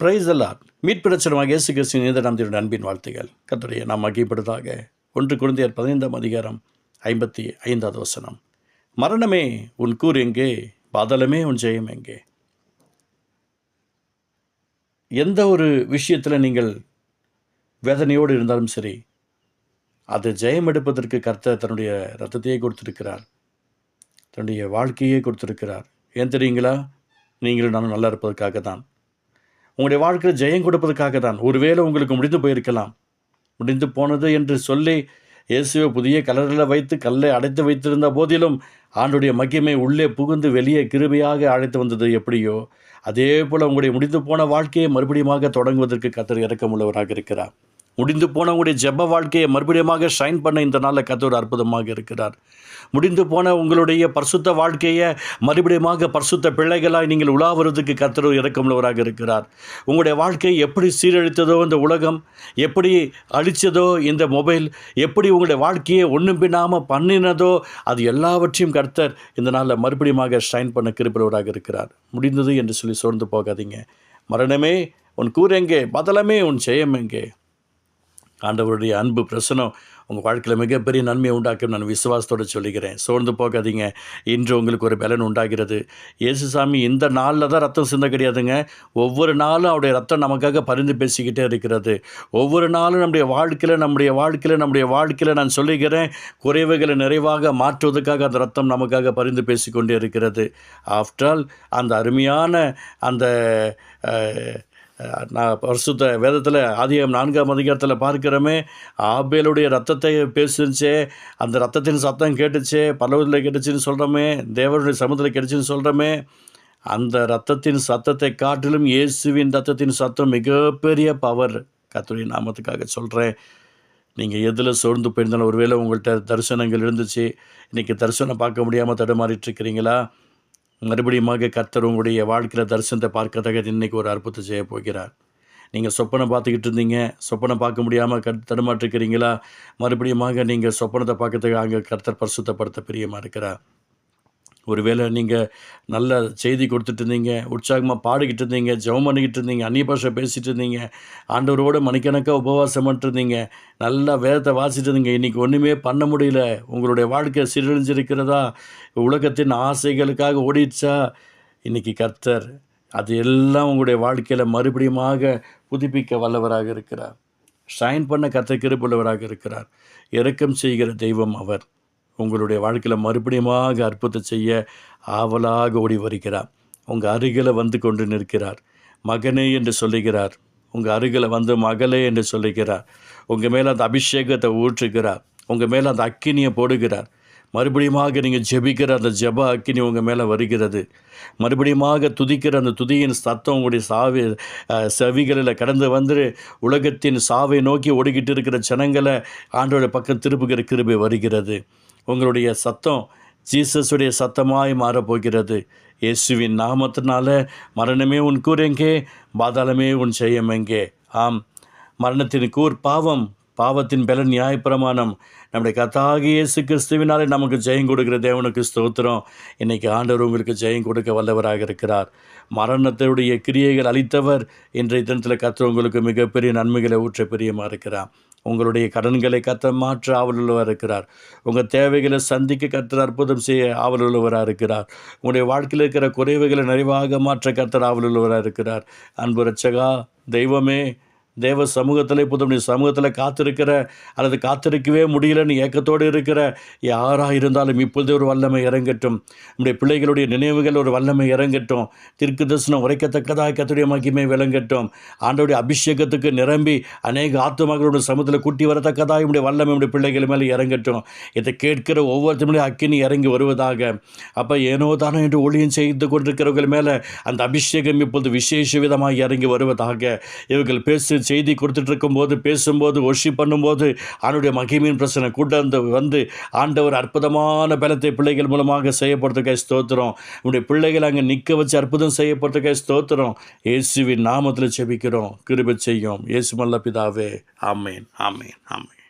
Price எல்லாம் மீட்பிரச்சனமாக இயேசு கிறிஸ்துவின் இந்த நம்பியுடைய அன்பின் வாழ்த்துகள். கத்துடைய நாம் மகிப்படுதாக ஒன்று குழந்தையர் பதினைந்தாம் அதிகாரம் ஐம்பத்தி ஐந்தாவது வசனம். மரணமே உன் கூர் எங்கே? பாதலமே உன் ஜெயம் எங்கே? எந்த ஒரு விஷயத்தில் நீங்கள் வேதனையோடு இருந்தாலும் சரி அது ஜெயம் எடுப்பதற்கு கர்த்தர் தன்னுடைய ரத்தத்தையே கொடுத்திருக்கிறார். தன்னுடைய வாழ்க்கையே கொடுத்திருக்கிறார். ஏன் தெரியுங்களா? நீங்களும் நானும் நல்லா இருப்பதற்காக தான் உங்களுடைய வாழ்க்கையில் ஜெயம் கொடுப்பதற்காக தான் ஒருவேளை உங்களுக்கு முடிந்து போயிருக்கலாம். முடிந்து போனது என்று சொல்லி இயேசுவை புதிய கலரில் வைத்து கல்லை அடைத்து வைத்திருந்த போதிலும் ஆண்டுடைய மகிமை உள்ளே புகுந்து வெளியே கிருபையாக அழைத்து வந்தது எப்படியோ அதே போல் உங்களுடைய முடிந்து போன வாழ்க்கையை மறுபடியுமாக தொடங்குவதற்கு கத்தர் இறக்கமுள்ளவராக இருக்கிறார். முடிந்து போனவங்களுடைய ஜெப வாழ்க்கையை மறுபடியுமாக ஷைன் பண்ண இந்த நாளில் கத்தர் அற்புதமாக இருக்கிறார். முடிந்து போன உங்களுடைய பரிசுத்த வாழ்க்கையை மறுபடியுமாக பரிசுத்த பிள்ளைகளாய் நீங்கள் உலாவுறதுக்கு கத்தர் இறக்கமுள்ளவராக இருக்கிறார். உங்களுடைய வாழ்க்கையை எப்படி சீரழித்ததோ இந்த உலகம் எப்படி அழித்ததோ இந்த மொபைல் எப்படி உங்களுடைய வாழ்க்கையை ஒன்றும் பின்னாமல் பண்ணினதோ அது எல்லாவற்றையும் கர்த்தர் இந்த நாளில் மறுபடியுமாக ஷைன் பண்ண கிருப்பவராக இருக்கிறார். முடிந்தது என்று சொல்லி சோர்ந்து போகாதீங்க. மரணமே உன் கூரெங்கே பதலமே உன் ஜெயம் எங்கே? ஆண்டவருடைய அன்பு பிரசனம் உங்கள் வாழ்க்கையில் மிகப்பெரிய நன்மையை உண்டாக்கும் நான் விசுவாசத்தோடு சொல்லிக்கிறேன். சோர்ந்து போகாதீங்க. இன்று உங்களுக்கு ஒரு பலன் உண்டாகிறது. இயேசுசாமி இந்த நாளில் தான் ரத்தம் சிந்த கிடையாதுங்க. ஒவ்வொரு நாளும் அவருடைய ரத்தம் நமக்காக பரிந்து பேசிக்கிட்டே இருக்கிறது. ஒவ்வொரு நாளும் நம்முடைய வாழ்க்கையில் நம்முடைய வாழ்க்கையில் நம்முடைய வாழ்க்கையில் நான் சொல்லிக்கிறேன் குறைவுகளை நிறைவாக மாற்றுவதற்காக அந்த ரத்தம் நமக்காக பரிந்து பேசிக்கொண்டே இருக்கிறது. ஆஃப்டர் ஆல் அந்த அருமையான அந்த நான் பரிசுத்த வேதத்தில் ஆதியம் நான்காம் அதிகாரத்தில் பார்க்கிறோமே ஆபேலுடைய ரத்தத்தை பேசுச்சே அந்த ரத்தத்தின் சத்தம் கேட்டுச்சே பல்லவத்தில் கேட்டுச்சுன்னு சொல்கிறோமே தேவனுடைய சமுதிரத்தில் கேட்டுச்சுன்னு சொல்கிறோமே அந்த ரத்தத்தின் சத்தத்தை காட்டிலும் இயேசுவின் ரத்தத்தின் சத்தம் மிகப்பெரிய பவர் கர்த்தருடைய நாமத்துக்காக சொல்கிறேன் நீங்கள் எதில் சோர்ந்து போயிருந்தாலும் ஒருவேளை உங்கள்கிட்ட தரிசனங்கள் இருந்துச்சு இன்றைக்கி தரிசனம் பார்க்க முடியாமல் தடுமாறிட்டுருக்கிறீங்களா மறுபடியுமாக கர்த்தர் உங்களுடைய வாழ்க்கையில் தரிசனத்தை பார்க்கறதாக இன்றைக்கி ஒரு அற்புதத்தை செய்ய போகிறார். நீங்கள் சொப்பனை பார்த்துக்கிட்டு இருந்தீங்க. சொப்பனை பார்க்க முடியாமல் கட் தடுமாற்றிருக்கிறீங்களா? மறுபடியுமாக நீங்கள் சொப்பனத்தை பார்க்கறதுக்கு அங்கே கர்த்தர் பரிசுத்தப்படுத்த பிரியமாக இருக்கிறார். ஒருவேளை நீங்கள் நல்ல செய்தி கொடுத்துட்டு இருந்தீங்க உற்சாகமாக பாடிக்கிட்டு இருந்தீங்க ஜெபம் பண்ணிக்கிட்டு இருந்தீங்க அந்நிய பாஷை பேசிகிட்டு இருந்தீங்க ஆண்டவரோட மணிக்கணக்காக உபவாசம் பண்ணிட்டுருந்தீங்க நல்லா வேதத்தை வாசிட்டு இருந்தீங்க இன்றைக்கி ஒன்றுமே பண்ண முடியல உங்களுடைய வாழ்க்கை சீரழிஞ்சிருக்கிறதா உலகத்தின் ஆசைகளுக்காக ஓடிடுச்சா? இன்றைக்கி கர்த்தர் அது எல்லாம் உங்களுடைய வாழ்க்கையில் மறுபடியுமாக புதுப்பிக்க வல்லவராக இருக்கிறார். ஷைன் பண்ண கர்த்தர் கிருப்புள்ளவராக இருக்கிறார். இறக்கம் செய்கிற தெய்வம் அவர். உங்களுடைய வாழ்க்கையில் மறுபடியுமாக அற்புதம் செய்ய ஆவலாக ஓடி வருகிறார். உங்கள் அருகில் வந்து கொண்டு நிற்கிறார். மகனே என்று சொல்லுகிறார். உங்கள் அருகில் வந்து மகளே என்று சொல்லுகிறார். உங்கள் மேலே அந்த அபிஷேகத்தை ஊற்றுகிறார். உங்கள் மேலே அந்த அக்கினியை போடுகிறார். மறுபடியுமாக நீங்கள் ஜெபிக்கிற அந்த ஜெப அக்கினி உங்கள் மேலே வருகிறது. மறுபடியுமாக துதிக்கிற அந்த துதியின் சத்தம் உங்களுடைய சாவி செவிகளில் கடந்து வந்து உலகத்தின் சாவை நோக்கி ஓடிக்கிட்டு இருக்கிற ஜனங்களை ஆண்டோட பக்கம் திருப்புகிற கிருபை வருகிறது. உங்களுடைய சத்தம் ஜீசஸுடைய சத்தமாய் மாறப்போகிறது. இயேசுவின் நாமத்தினால மரணமே உன் கூர் எங்கே பாதாளமே உன் செய்யம் எங்கே? ஆம். மரணத்தின் கூர் பாவம் பாவத்தின் பல நியாயப்பிரமாணம் நம்முடைய கத்தாகி இயேசு கிறிஸ்துவினாலே நமக்கு ஜெயம் கொடுக்கிற தேவனுக்கு ஸ்தோத்திரம். இன்னைக்கு ஆண்டவர் உங்களுக்கு ஜெயம் கொடுக்க வல்லவராக இருக்கிறார். மரணத்தினுடைய கிரியைகள் அளித்தவர் இன்றைய தினத்தில் கர்த்தர் உங்களுக்கு மிகப்பெரிய நன்மைகளை ஊற்ற பிரியமாக இருக்கிறார். உங்களுடைய கடன்களை கத்த மாற்ற ஆவலுள்ளவராக இருக்கிறார். உங்கள் தேவைகளை சந்திக்க கத்தர் அற்புதம் செய்ய ஆவலுள்ளவராக இருக்கிறார். உங்களுடைய வாழ்க்கையில் இருக்கிற குறைவுகளை நிறைவாக மாற்ற கத்தர் ஆவலுள்ளவராக இருக்கிறார். அன்பு ரட்சகா தெய்வமே தேவ சமூகத்தில் இப்போ நம்முடைய சமூகத்தில் காத்திருக்கிற அல்லது காத்திருக்கவே முடியலன்னு ஏக்கத்தோடு இருக்கிற யாராக இருந்தாலும் இப்பொழுது ஒரு வல்லமை இறங்கட்டும். நம்முடைய பிள்ளைகளுடைய நினைவுகள் ஒரு வல்லமை இறங்கட்டும். திருக்கு தரிசனம் உரைக்கத்தக்கதாக கத்துடைய மகிமை விளங்கட்டும். ஆண்டோடைய அபிஷேகத்துக்கு நிரம்பி அநேக ஆத்துமகளோட சமூகத்தில் கூட்டி வரத்தக்கதாக நம்முடைய வல்லமை நம்முடைய பிள்ளைகள் மேலே இறங்கட்டும். இதை கேட்கிற ஒவ்வொருத்தருடைய அக்கினி இறங்கி வருவதாக. அப்போ ஏனோ தானோ என்று ஒளியும் செய்து கொண்டிருக்கிறவர்கள் மேலே அந்த அபிஷேகம் இப்பொழுது விசேஷ விதமாக இறங்கி வருவதாக இவர்கள் பேசு செய்தி கொடுத்துட்ருக்கும் போது பேசும்போது ஒஷி பண்ணும்போது அவனுடைய மகிமையின் பிரச்சனை கூட்ட வந்து ஆண்டவர் அற்புதமான பலத்தை பிள்ளைகள் மூலமாக செய்யப்படுறதுக்காக ஸ்தோத்திரம். உடைய பிள்ளைகள் அங்கே நிற்க வச்சு அற்புதம் செய்யப்படுறதுக்காக ஸ்தோத்திரம். இயேசுவின் நாமத்தில் செபிக்கிறோம் கிருபை செய்யும். இயேசு மல்ல பிதாவே. ஆமேன். ஆமேன். ஆமேன்.